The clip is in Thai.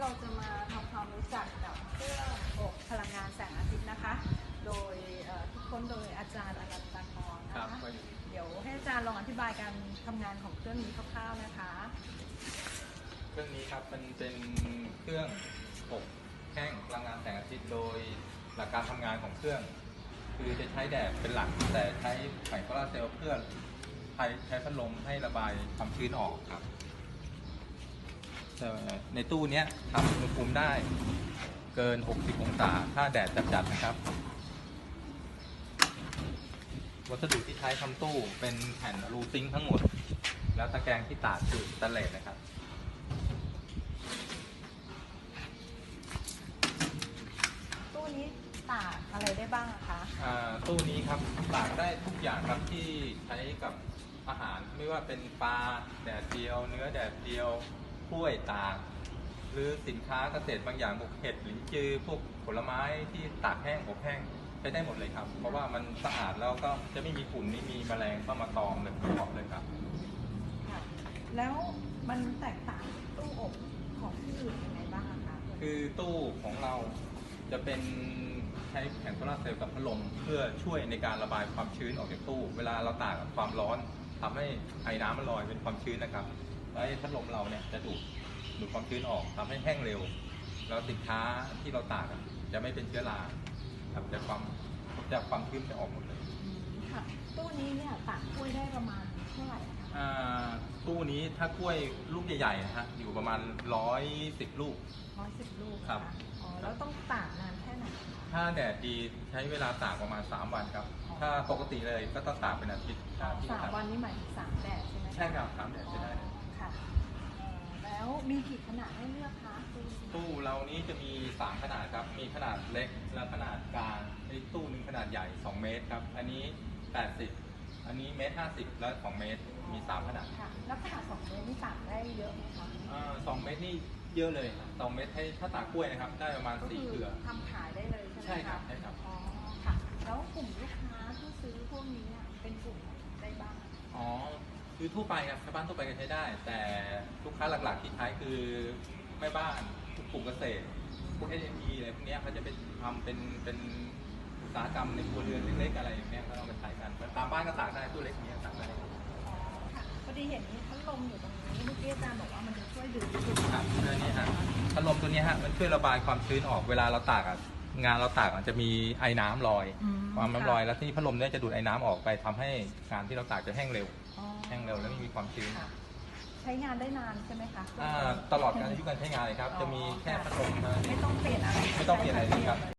เราจะมาทำความรู้จักกับเครื่องอบพลังงานแสงอาทิตย์นะคะ โดยเอ่อทุกคนโดยอาจารย์อนันตากรคนะรับคะก็อยู่เดี๋ยวให้อาจารย์ลองอธิบายการทำงานของเครื่องนี้คร่าวๆนะคะ เครื่องนี้ครับมันเป็นเครื่องอบแห้งพลังงานแสงอาทิตย์โดยหลักการทำงานของเครื่อง คือจะใช้แดดเป็นหลักแต่ใช้แผงโซลาร์เซลล์เพื่อใช้ใช้พัดลมให้ระบายความชื้นออกครับแต่ ในตู้เนี้ยทำอุณหภูมิได้เกิน 60 องศา ถ้าแดดจัดๆนะครับ วัสดุที่ใช้ทำตู้เป็นแผ่นอลูซิงค์ทั้งหมด แล้วตะแกรงที่ตากคือสแตนเลสนะครับตู้นี้ตากอะไรได้บ้างอะคะอ่าตู้นี้ครับตากได้ทุกอย่างครับที่ใช้กับอาหารไม่ว่าเป็นปลาแดดเดียว เนื้อแดดเดียว กล้วยตาก หรือสินค้าเกษตรบางอย่างพวกเห็ดหรือจือพวกผลไม้ที่ตากแห้งอบแห้งใช้ได้หมดเลยครับ เพราะว่ามันสะอาดแล้วก็จะไม่มีฝุ่นไม่มีแมลงเข้ามาตอมเลยประกอบเลยครับ ค่ะ แล้วมันแตกต่างจากตู้อบของที่อื่นยังไงบ้างอะคะคือตู้ของเราจะเป็นใช้แผงโซลาร์เซลล์กับพัดลมเพื่อช่วยในการระบายความชื้นออกจากตู้ เวลาเราตากกับความร้อนทำให้ไอ้น้ำมันลอยเป็นความชื้นนะครับ แล้วไอ้พัดลมเราเนี่ยจะดูดดูดความชื้นออกทำให้แห้งเร็ว แล้วสินค้าที่เราตากอะจะไม่เป็นเชื้อราครับจะความจะความชื้นจะออกหมดเลยอืมค่ะตู้นี้เนี่ยตากกล้วยได้ประมาณเท่าไหร่อะคะอ่าตู้นี้ถ้ากล้วยลูกใหญ่ๆนะฮะอยู่ประมาณร้อยสิบลูกร้อยสิบลูกครับนะะอ๋อแล้วต้องตากนานแค่ไหนคะถ้าแดดดีใช้เวลาตากประมาณ 3 วันครับอ๋อถ้าปกติเลยก็ต้องตากเป็นอาทิตย์อ๋อที่สามตากวันนี้หมายถึงสามแดดใช่ไหมะใช่ครับสามแดดใช้ได้เลยค่ะเอ่อ แล้วมีกี่ขนาดให้เลือกคะตู้นี้ตู้เรานี้จะมี 3 ขนาดครับ มีขนาดเล็กและขนาดกลางในตู้หนึงขนาดใหญ่ 2 เมตรครับ อันนี้ 80 อันนี้เมตร50 และ2เมตร มี 3 ขนาดค่ะแล้วขนาดสองเมตรนี่ตากได้เยอะไหมคะอ่าสองเมตรนี่เยอะเลยครับสองเมตรให้ถ้าตากกล้วยนะครับ ได้ประมาณก็สี่คือเครือ ทำขายได้เลยใช่ไหมใช่ครับะใช่ครับ อ๋อค่ะ แล้วกลุ่มลูกค้าที่ซื้อพวกนี้เนี่ยเป็นกลุ่มไหนได้บ้าง อ๋อ คือทั่วไปครับชาวบ้านทั่วไปก็ใช้ได้ แต่ลูกค้าหลักๆที่ใช้คือแม่บ้านกลุ่มเกษตรพวก SME อะไรพวกเนี้ยเขาจะไปทำเป็นเป็นอุตสาหกรรมในครัวเรือนเล็กๆอะไรอย่างเงี้ยเขาเอามาใช้กันตามบ้านก็ตากได้ตู้เล็กอย่างเงี้ยตากได้อ๋อค่ะพอดีเห็นมีพัดลมอยู่ตรงนี้เมื่อกี้อาจารย์บอกว่ามันจะช่วยดูดฝุ่นครับเรื่องนี้ฮะพัดลมตัวเนี้ยฮะมันช่วยระบายความชื้นออกเวลาเราตากอะ งานเราตากมันจะมีไอ้น้ำลอย อืมความน้ำลอยแล้วที่พัดลมเนี่ยจะดูดไอ้น้ำออกไปทำให้งานที่เราตากจะแห้งเร็ว อ๋อแห้งเร็วแล้วไม่มีความชื้นค่ะใช้งานได้นานใช่ไหมคะ อ่าตลอดการอายุการใช้งานเลยครับ จะมีแค่พัดลมเท่านั้นเอไม่งต้องเปลี่ยนอะไร ไม่ต้องเปลี่ยนอะไรเลยครับ